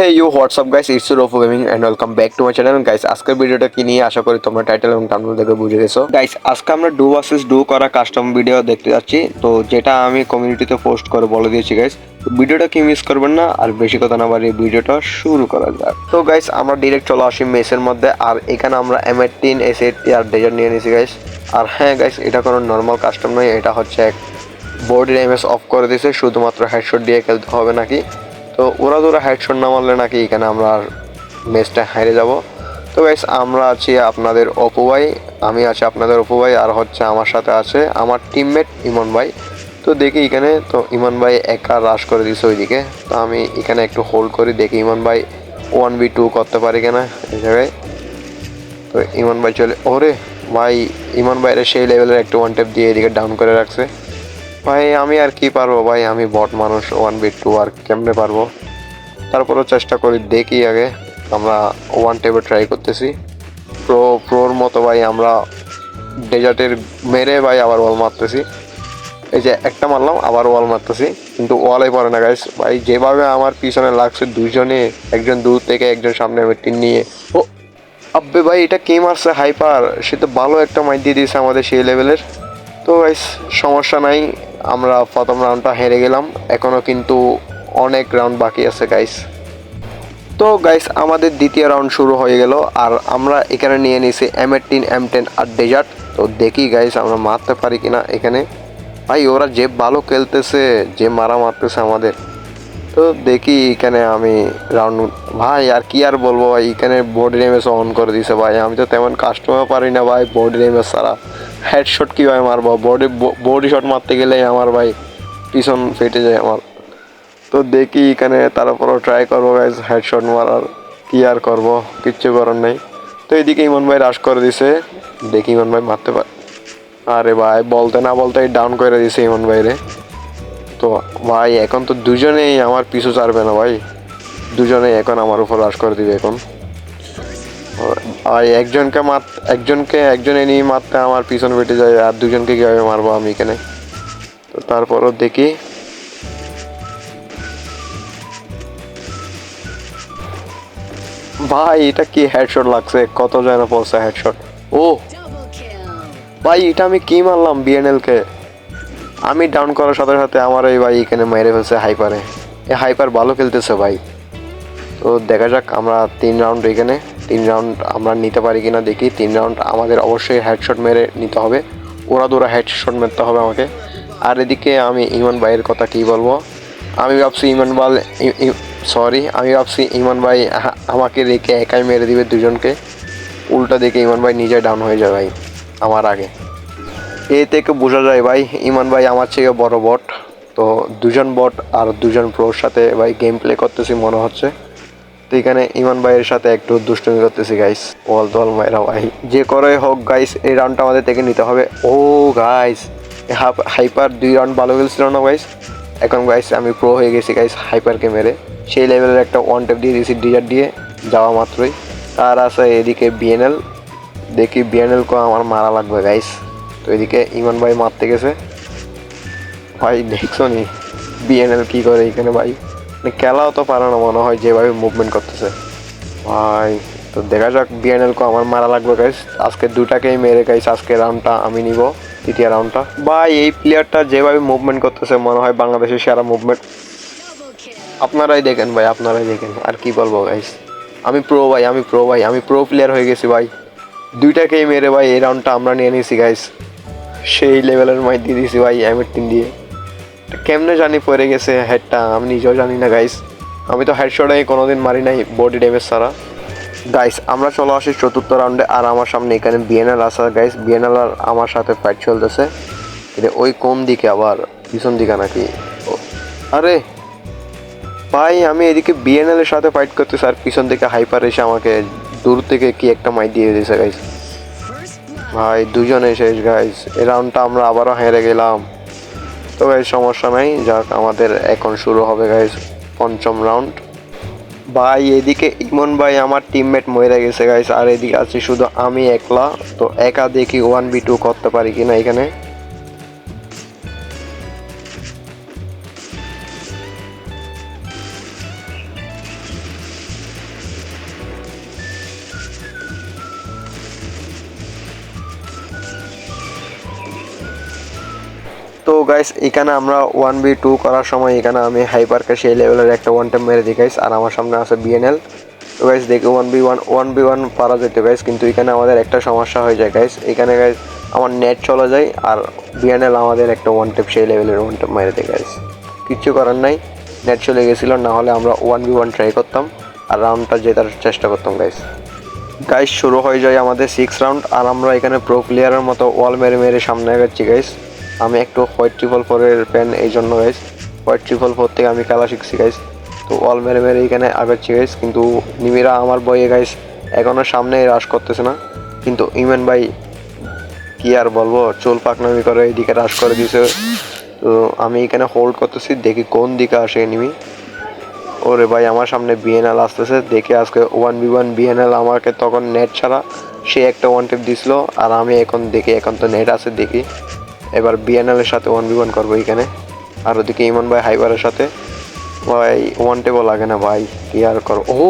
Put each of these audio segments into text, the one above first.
Hey you WhatsApp guys it's Rofo gaming and welcome back to my channel guys আজকের ভিডিওটা কি নিয়ে? আশা করি তোমরা টাইটেল এবং থাম্বনেল দেখে বুঝে গেছো। গাইস আজকে আমরা ডু ভার্সেস ডু করা কাস্টম ভিডিও দেখতে যাচ্ছি। তো যেটা আমি কমিউনিটিতে পোস্ট করে বলে দিয়েছি গাইস ভিডিওটা কি মিস করবেন না? আর বেশি কথা না বাড়িয়ে ভিডিওটা শুরু করা যাক। তো গাইস আমরা ডিরেক্ট চলে আসি মেসের মধ্যে। আর এখানে আমরা এম এইটিন এস এইটটি আর ডেজার নিয়ে নিয়েছি গাইস আর হ্যাঁ গাইস এটা কোনো নর্মাল কাস্টম নয়। এটা হচ্ছে এক বোর্ডের এমএস অফ করে দিয়েছে। শুধুমাত্র হেডশট দিয়ে খেলতে হবে নাকি? তো ওরা তোরা হেডশট না মারলে নাকি এখানে আমরা আর ম্যাচটা হেরে যাব। তো গাইস আমরা আছি আপনাদের অপু ভাই, আমি আছি আপনাদের অপু ভাই, আর হচ্ছে আমার সাথে আছে আমার টিমমেট ইমন ভাই। তো দেখি এখানে, তো ইমন ভাই একা রাশ করে দিছে ওইদিকে। তো আমি এখানে একটু হোল্ড করি, দেখি ইমন ভাই ওয়ান বি টু করতে পারি কিনা এই জায়গায়। তো ইমন ভাই চলে, ওরে ভাই, ইমন ভাইয়ের সেই লেভেলের একটু ওয়ান টেপ দিয়ে এদিকে ডাউন করে রাখছে। ভাই, আমি আর কি পারব ভাই? আমি বট মানুষ ওয়ান বি টু আর কেমনে পারব? তারপরেও চেষ্টা করি, দেখি আগে। আমরা ওয়ান টেপে ট্রাই করতেছি। প্রো প্রোর মতো ভাই, আমরা ডেজার্টের মেরে ভাই, আবার ওয়াল মারতেছি। এই যে একটা মারলাম, আবার ওয়াল মারতেছি। কিন্তু ওয়ালে পড়ে না গাইস ভাই, যেভাবে আমার পিছনে লাগছে দুজনে একজন দূর থেকে, একজন সামনে টিন নিয়ে। ও, আব্বে ভাই, এটা কে মারছে? হাইপার। সে তো ভালো একটা মাইর দিয়ে দিয়েছে আমাদের সেই লেভেলের তো গাইস সমস্যা নাই। আমরা প্রথম রাউন্ডটা হেরে গেলাম। এখনও কিন্তু অনেক রাউন্ড বাকি আছে গাইস তো গাইস আমাদের দ্বিতীয় রাউন্ড শুরু হয়ে গেল। আর আমরা এখানে নিয়ে নিয়েছি এম এইটিন এম টেন আর ডেজার্ট তো দেখি গাইস আমরা মারতে পারি কিনা এখানে। ভাই, ওরা যে ভালো খেলতেছে, যে মারা মারতেছে আমাদের। তো দেখি এখানে আমি রাউন্ড ভাই, আর কি আর বলব ভাই? এখানে বডি এমএস অন করে দিছে ভাই। আমি তো তেমন কাস্টমার পারি না ভাই বডি এমএস ছাড়া হেডশট কীভাবে মারবো? বডি বডি শট মারতে গেলেই আমার ভাই পিছন ফেটে যায় আমার। তো দেখি এখানে তারপরও ট্রাই করব গাইজ হেডশট মারার। কি আর করব? কিচ্ছু করার নেই। তো এদিকে ইমন ভাই রাশ করে দিছে। দেখি ইমন ভাই মারতে পারে আরে ভাই, বলতে না বলতে ডাউন করে দিছে ইমন ভাইরে। তো ভাই এখন তো দুজনেই আমার পিছু ছাড়বে না ভাই। দুজনেই এখন আমার উপর রাশ করে দিবে এখন। ভাই একজনকে মার একজনকে একজন নিয়ে মারতে আমার পিছন বেটে যায় আর দুজনকে কীভাবে মারবো আমি এখানে? তো তারপরও দেখি। ভাই এটা কি হেডশট লাগছে? কত যেন পড়ছে হেডশট ও ভাই এটা আমি কি মারলাম বিএনএল কে? আমি ডাউন করার সাথে সাথে আমার এই ভাই এখানে মেরে ফেলছে হাইপারে এ। হাইপার ভালো খেলতেছে ভাই। তো দেখা যাক, আমরা তিন রাউন্ড এখানে, তিন রাউন্ড আমরা নিতে পারি কিনা দেখি। তিন রাউন্ড আমাদের অবশ্যই হেডশট মেরে নিতে হবে। ওরা দোরা হেডশট মারতে হবে আমাকে। আর এদিকে আমি ইমন ভাইয়ের কথা কি বলব? আমি ভাবছি ইমন বাল সরি আমি ভাবছি ইমান ভাই আমাকে রেখে একাই মেরে দিবে দুজনকে। উল্টা দেখে ইমন ভাই নিজে ডাউন হয়ে যায় ভাই, আমার আগে। এ থেকে বোঝা যায় ভাই, ইমান ভাই আমার চেয়ে বড় বট। তো দুজন বট আর দুজন প্রোর সাথে ভাই গেম প্লে করতেছি মনে হচ্ছে। তো এখানে ইমান ভাইয়ের সাথে একটু দুষ্টুমি করতেছি গাইস ওয়াল তোয়াল মায়েরা ভাই। যে করে হোক গাইস এই রাউন্ডটা আমাদের থেকে নিতে হবে। ও গাইস হাফ হাইপার দুই রাউন্ড ভালো খেলছিল না গাইস এখন গাইস আমি প্রো হয়ে গেছি গাইস হাইপারকে মেরে। সেই লেভেলের একটা ওয়ান টেপ দিয়ে দিয়েছি ডিজার দিয়ে। যাওয়া মাত্রই। তার আছে এদিকে বিএনএল দেখি বিএনএল কো আমার মারা লাগবে গাইস তো এদিকে ইমান ভাই মারতে গেছে। ভাই, দেখছ নি? বিএনএল কি করে এখানে ভাই? মানে খেলাও তো পারে না মনে হয় যেভাবে মুভমেন্ট করতেছে। ভাই, তো দেখা যাক বিএনএল কো আমার মারা লাগবে গাইস আজকে দুটাকেই মেরে গাইস আজকে রাউন্ডটা আমি নিব, তৃতীয় রাউন্ডটা ভাই, এই প্লেয়ারটা যেভাবে মুভমেন্ট করতেছে, মনে হয় বাংলাদেশের সেরা মুভমেন্ট আপনারাই দেখেন ভাই, আপনারাই দেখেন। আর কি বলব গাইস আমি প্রো ভাই, আমি প্রো ভাই, আমি প্রো প্লেয়ার হয়ে গেছি, ভাই। দুইটাকেই মেরে, ভাই, এই রাউন্ডটা আমরা নিয়ে নিয়েছি গাইস সেই লেভেলের মাই দিয়ে দিয়েছি ভাই এমের তিন দিয়ে। কেমনে জানি পড়ে গেছে হেডটা আমি নিজেও জানি না গাইস আমি তো হেডশটে কোনোদিন মারি নাই বডি ড্যামেজ ছাড়া। গাইস আমরা চলে আসি চতুর্থ রাউন্ডে আর আমার সামনে এখানে বিএনএল আসা গাইস বিএনএল আর আমার সাথে ফাইট চলতেছে। এটা ওই কোন দিকে আবার? পিছন দিকে নাকি? আরে! ভাই, আমি এদিকে বিএনএল এর সাথে ফাইট করতেছি, আর পিছন থেকে হাইপার এসে আমাকে দূর থেকে কি একটা মাই দিয়ে দিয়েছে গাইস. ভাই দুজনে শেষ গাইজ এ রাউন্ডটা আমরা আবারও হেরে গেলাম। তো গাইজ সমস্যা নেই। যাক, আমাদের এখন শুরু হবে গাইজ পঞ্চম রাউন্ড ভাই, এদিকে ইমন ভাই আমার টিমমেট মরে গেছে গাইজ আর এদিকে আছি শুধু আমি একলা। তো একা দেখি ওয়ান বি টু করতে পারি কিনা এখানে। তো গাইস এখানে আমরা ওয়ান বি টু করার সময় এখানে আমি হাইপারকে সেই লেভেলের একটা ওয়ান টাইম মেরে দিই গাইস আর আমার সামনে আছে বিএনএল তো গাইস দেখি one B one one B one পারা যেত গাইস কিন্তু এখানে আমাদের একটা সমস্যা হয়ে যায় গাইস এখানে গাইস আমার নেট চলে যায় আর বিএনএল আমাদের একটা ওয়ান টেপ সেই লেভেলের ওয়ান টেপ মেরে দেয় গাইস কিচ্ছু করার নাই নেট চলে গেছিল, না হলে আমরা ওয়ান বি ওয়ান ট্রাই করতাম আর রাউন্ডটা জেতার চেষ্টা করতাম গাইস গাইস শুরু হয়ে যায় আমাদের সিক্স রাউন্ড আর আমরা এখানে প্রো প্লেয়ারের মতো ওয়াল মেরে মেরে সামনে আগাচ্ছি গাইস আমি একটু হোয়াইট ট্রিপল ফোরের ফ্যান এই জন্য গাইস হোয়াইট ট্রিপল ফোর থেকে আমি খেলা শিখছি গাইস তো অল মেরে মেরে এখানে আগাচ্ছি গাইস কিন্তু নিমিরা আমার বইয়ে গাইস এখনও সামনে রাশ করতেছে না। কিন্তু ইমেন ভাই, কি আর বলব? চুল পাকনামি করে এইদিকে রাশ করে দিয়েছে তো আমি এখানে হোল্ড করতেছি, দেখি কোন দিকে আসে এনিমি ওরে ভাই, আমার সামনে বিএনএল আসতেছে। দেখে আজকে ওয়ান বি ওয়ান বিএনএল আমাকে তখন নেট ছাড়া সে একটা ওয়ান টেপ দিছিল। আর আমি এখন দেখি, এখন তো নেট আছে, দেখি। এবার বিএনএল এর সাথে ওয়ান বি ওয়ান করব এখানে। আর ওদিকে ইমন ভাই হাইবারের সাথে। ভাই ওয়ান টেপও লাগে না ভাই, কি আর করো ও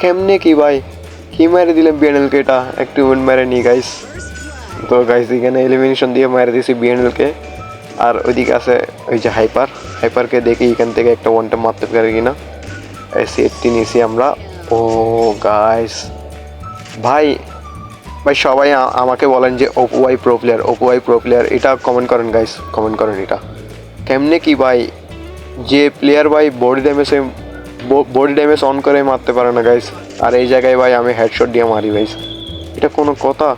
কেমনে কি ভাই? কি মেরে দিলেন বিএনএলকে এটা? একটু উইন মেরে নি গাইস তো গাইস এখানে এলিমিনেশন দিয়ে মেরে দিয়েছি বিএনএলকে আর ওইদিকে আছে ওই যে হাইপার হাইপারকে দেখি এখান থেকে একটা ওয়ানটা মারতে পারি কিনা। সেফটি নিয়েছি আমরা। ও গাইস ভাই ভাই, সবাই আমাকে বলেন যে Oppo Y pro player Oppo Y pro player এটা কমেন্ট করেন গাইস কমেন্ট করেন এটা। কেমনে কি ভাই, যে প্লেয়ার ভাই বডি ড্যামেজে বডি ড্যামেজ অন করে মারতে পারে না গাইস আর এই জায়গায় ভাই আমি হেডশট দিয়ে মারি গাইস এটা কোনো কথা?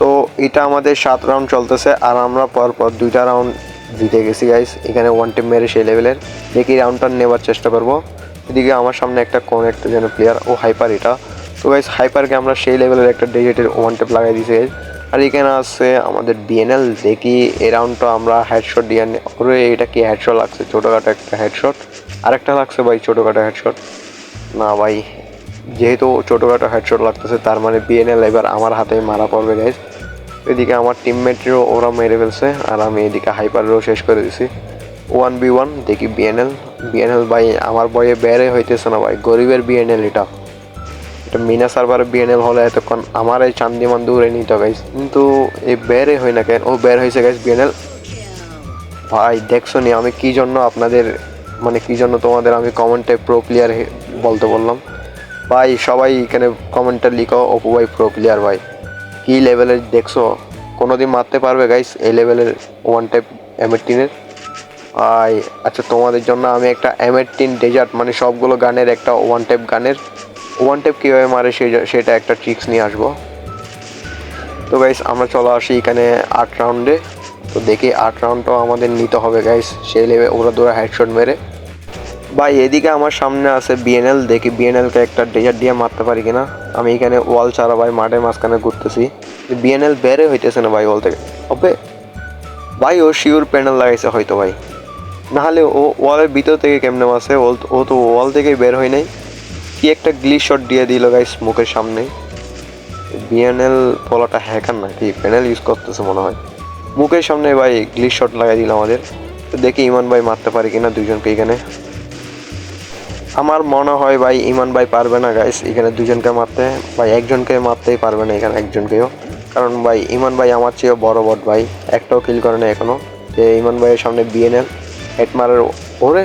তো এটা আমাদের সাত রাউন্ড চলতেছে, আর আমরা পরপর দুইটা রাউন্ড জিতে গেছি গাইস এখানে ওয়ান টিম মেরে সেই লেভেলের দেখি রাউন্ডটা নেবার চেষ্টা করব। এদিকে আমার সামনে একটা কোন একটা যেন প্লেয়ার ও হাইপার এটা। তো গাইস হাইপারকে আমরা সেই লেভেলের একটা ডিজিটের ওয়ান টেপ লাগাই দিয়েছি guys। আর এখানে আছে আমাদের বিএনএল দেখি এই রাউন্ডটা আমরা হেডশট দিয়ে ওরে, এটা কি হেডশট লাগছে? ছোটোখাটো একটা হেডশট আরেকটা লাগছে ভাই, ছোটোখাটো হেডশট না ভাই, যেহেতু ছোটোখাটো হেডশট লাগতেছে, তার মানে বিএনএল এবার আমার হাতে মারা পড়বে গাইজ এদিকে আমার টিমমেটরেও ওরা মেরে ফেলছে। আর আমি এদিকে হাইপারেরও শেষ করে দিছি ওয়ান বি ওয়ান দেখি বিএনএল বিএনএল ভাই, আমার বয়ে বেড়ে হইতেছে না ভাই, গরিবের বিএনএল এটা। এটা মিনা সার্ভারে বিএনএল হলে এতক্ষণ আমার এই চান্দিমান দূরে নিত গাইস কিন্তু এই বেড়ে হয় না কেন ও বের হয়েছে গাইস বিএনএল ভাই, দেখছ নি, আমি কি জন্য আপনাদের মানে কি জন্য তোমাদের আমি কমেন্টে প্রো প্লেয়ার বলতে বললাম? ভাই, সবাই এখানে কমেন্টে লিখো অপু ভাই প্রো প্লেয়ার ভাই। কি লেভেলের দেখছ? কোনো দিন মারতে পারবে গাইস এই লেভেলের ওয়ান টাইপ এমএটিনের ভাই আচ্ছা তোমাদের জন্য আমি একটা এমএটিন ডেজার্ট মানে সবগুলো গানের, একটা ওয়ান টাইপ গানের ওয়ান টাইপ কীভাবে মারে সেই সেটা একটা ট্রিক্স নিয়ে আসব। তো গাইস আমরা চলে আসি এখানে আট রাউন্ডে তো দেখি আট রাউন্ডটাও আমাদের নিতে হবে গাইস সেই লেভে ওরা দৌড়া হেডশট মেরে। ভাই, এদিকে আমার সামনে আছে বিএনএল দেখি বিএনএলকে একটা ডেজার দিয়ে মারতে পারি কিনা। আমি এখানে ওয়াল ছাড়া ভাই মাঠের মাঝখানে ঘুরতেছি। বিএনএল বেড়ে হইতেছে না ভাই ওয়াল থেকে। ওপে। ভাই, ও শিওর প্যানেল লাগাইছে হয়তো ভাই। নাহলে ও ওয়ালের ভিতর থেকে কেমনে ও ও তো ওয়াল থেকেই বের হয় নাই। কি একটা গ্লিচ শট দিয়ে দিল গাইস মুখের সামনে? বিএনএল পোলাটা হ্যাকার নাকি? প্যানেল ইউজ করতেছে মনে হয়। মুখের সামনে ভাই গ্লিচ শট লাগাই দিল আমাদের। তো দেখি ইমান ভাই মারতে পারি কিনা দুজনকে এখানে। আমার মনে হয় ভাই ইমান ভাই পারবে না গাইস এখানে দুজনকে মারতে। ভাই একজনকে মারতেই পারবে না এখানে একজনকেও। কারণ ভাই ইমান ভাই আমার চেয়েও বড় বট ভাই। একটাও কিল করে না এখনও যে ইমান ভাইয়ের সামনে বিএনএল হেড মারার ওরে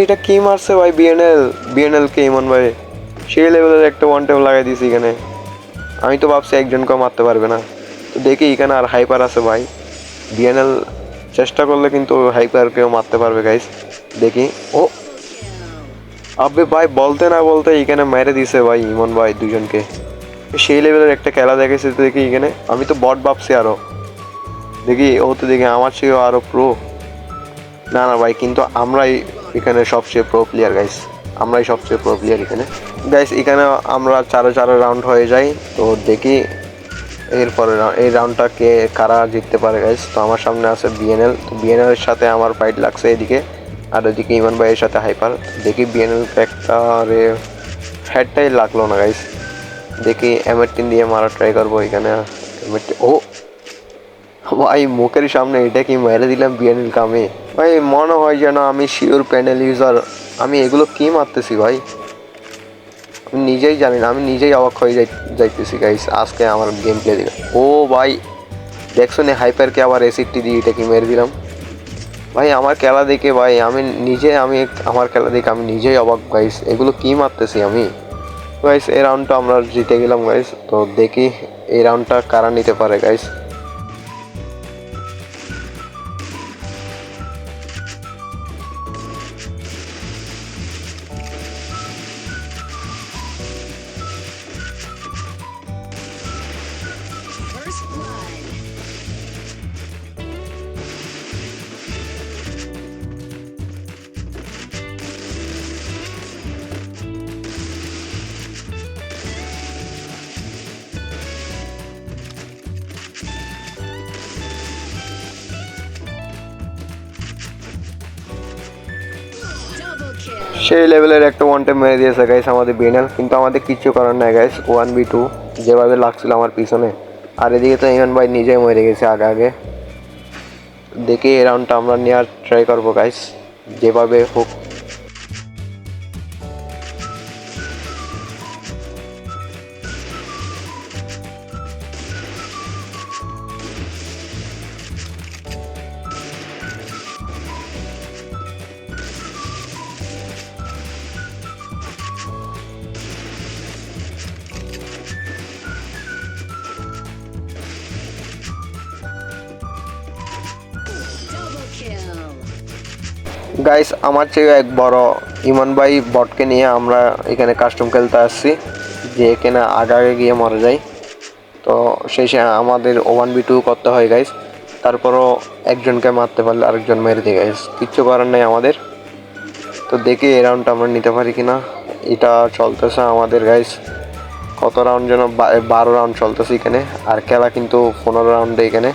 এইটা কি মারছে ভাই? বিএনএল বিএনএল কে ইমান ভাই? সেই লেভেলের একটা ওয়ান টেপ লাগাই দিয়েছি এখানে। আমি তো ভাবছি একজনকেও মারতে পারবে না। তো দেখি এখানে আর হাইপার আছে ভাই। বিএনএল চেষ্টা করলে কিন্তু হাইপারকেও মারতে পারবে গাইস দেখি। ও! আবে ভাই, বলতে না বলতে এখানে মেরে দিছে ভাই ইমন ভাই দুজনকে। সেই লেভেলের একটা খেলা দেখেছে দেখি এখানে। আমি তো বট ভাবছি আরও দেখি ও তো দেখি আমার চেয়েও আরও প্রো না না ভাই, কিন্তু আমরাই এখানে সবচেয়ে প্রো প্লেয়ার গাইস আমরাই সবচেয়ে প্রো প্লেয়ার এখানে। গাইস এখানে আমরা চারো চারো রাউন্ড হয়ে যাই, তো দেখি এরপরে এই রাউন্ডটা কে, কারা জিততে পারে গাইস তো আমার সামনে আছে বিএনএল তো বিএনএল এর সাথে আমার ফাইট লাগছে এদিকে। আর ওইদিকে ইমান ভাইয়ের সাথে হাইপার দেখি বিএনএল একটা রে হেডটাই লাগল না গাইস দেখি এমএটিন দিয়ে মারা ট্রাই করব এখানে। ও! ভাই, মুখের সামনে এটা কি মেরে দিলাম বিএনএল কামে ভাই, মনে হয় যেন আমি শিওর প্যানেল ইউজার আমি এগুলো কি মারতেছি ভাই? আমি নিজেই জানি না, আমি নিজেই অবাক হয়ে যাই যাইতেছি গাইস আজকে আমার গেম প্লে দিকে ও ভাই, দেখছ নি হাইপারকে আবার এসিডটি দিয়ে এটাকে মেরে দিলাম। ভাই, আমার খেলা দেখে ভাই, আমি নিজে, আমি আমার খেলা দেখে আমি নিজেই অবাক গাইস এগুলো কি মারতেছি আমি? গাইস এই রাউন্ডটা আমরা জিতে গেলাম গাইস তো দেখি এই রাউন্ডটা কারা নিতে পারে গাইস সেই লেভেলের একটা ওয়ান টাইম মেরে দিয়েছে গাইস আমাদের বিএনএল কিন্তু আমাদের কিচ্ছু করার নাই গাইস ওয়ান বি টু যেভাবে লাগছিল আমার পিছনে। আর এদিকে তো ইমান ভাই নিজেই মরে গেছে আগে আগে। দেখি এই রাউন্ডটা আমরা নেওয়ার ট্রাই করব গাইস যেভাবে হোক। গাইস আমার চেয়ে এক বড় ইমান ভাই বটকে নিয়ে আমরা এখানে কাস্টম খেলতে আসছি, যে এখানে আগে গিয়ে মরে যাই তো শেষে আমাদের ওয়ান বি টু করতে হয় গাইস তারপরও একজনকে মারতে পারলে আরেকজন মেরে দিই গাইস কিচ্ছু করার নেই আমাদের। তো দেখি এই রাউন্ডটা আমরা নিতে পারি কিনা। এটা চলতেছে আমাদের গাইস কত রাউন্ড যেন বারো রাউন্ড চলতেছে এখানে। আর খেলা কিন্তু পনেরো রাউন্ডে এখানে।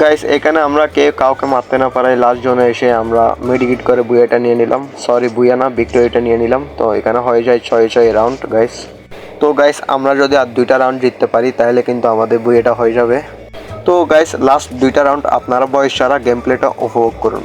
গাইস এখানে আমরা কে কাউকে মারতে না পারাই লাস্ট জোনে এসে আমরা মেডিকেট করে বুয়াটা নিয়ে নিলাম। সরি বুয়া না ভিক্টোরিয়াটা নিয়ে নিলাম। তো এখানে হয়ে যায় ছয় ছয় রাউন্ড গাইস তো গাইস আমরা যদি আর দুইটা রাউন্ড জিততে পারি, তাহলে কিন্তু আমাদের বুয়েটা হয়ে যাবে। তো গাইস লাস্ট দুইটা রাউন্ড আপনারা বয়স ছাড়া গেম প্লেটা উপভোগ করুন।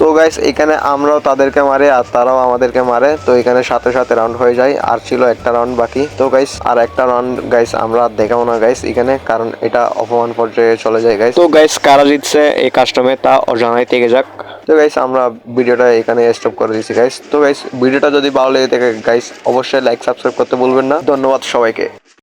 তো গাইস এখানে আমরাও তাদেরকে মারি আর তারাও আমাদেরকে মারে। তো এখানে সাথে সাথে রাউন্ড হয়ে যায়। আর ছিল একটা রাউন্ড বাকি। তো গাইস আর একটা রাউন্ড গাইস আমরা আর দেখাবো না গাইস এখানে কারণ এটা অপমান পর্যায়ে চলে যায় গাইস তো গাইস কারা জিতছে এই কাস্টমে তা জানাই থেকে যাক। তো গাইস আমরা ভিডিওটা এখানে স্টপ করে দিচ্ছি গাইস তো গাইস ভিডিওটা যদি ভালো লেগে থাকে গাইস অবশ্যই লাইক সাবস্ক্রাইব করতে ভুলবেন না। ধন্যবাদ সবাইকে।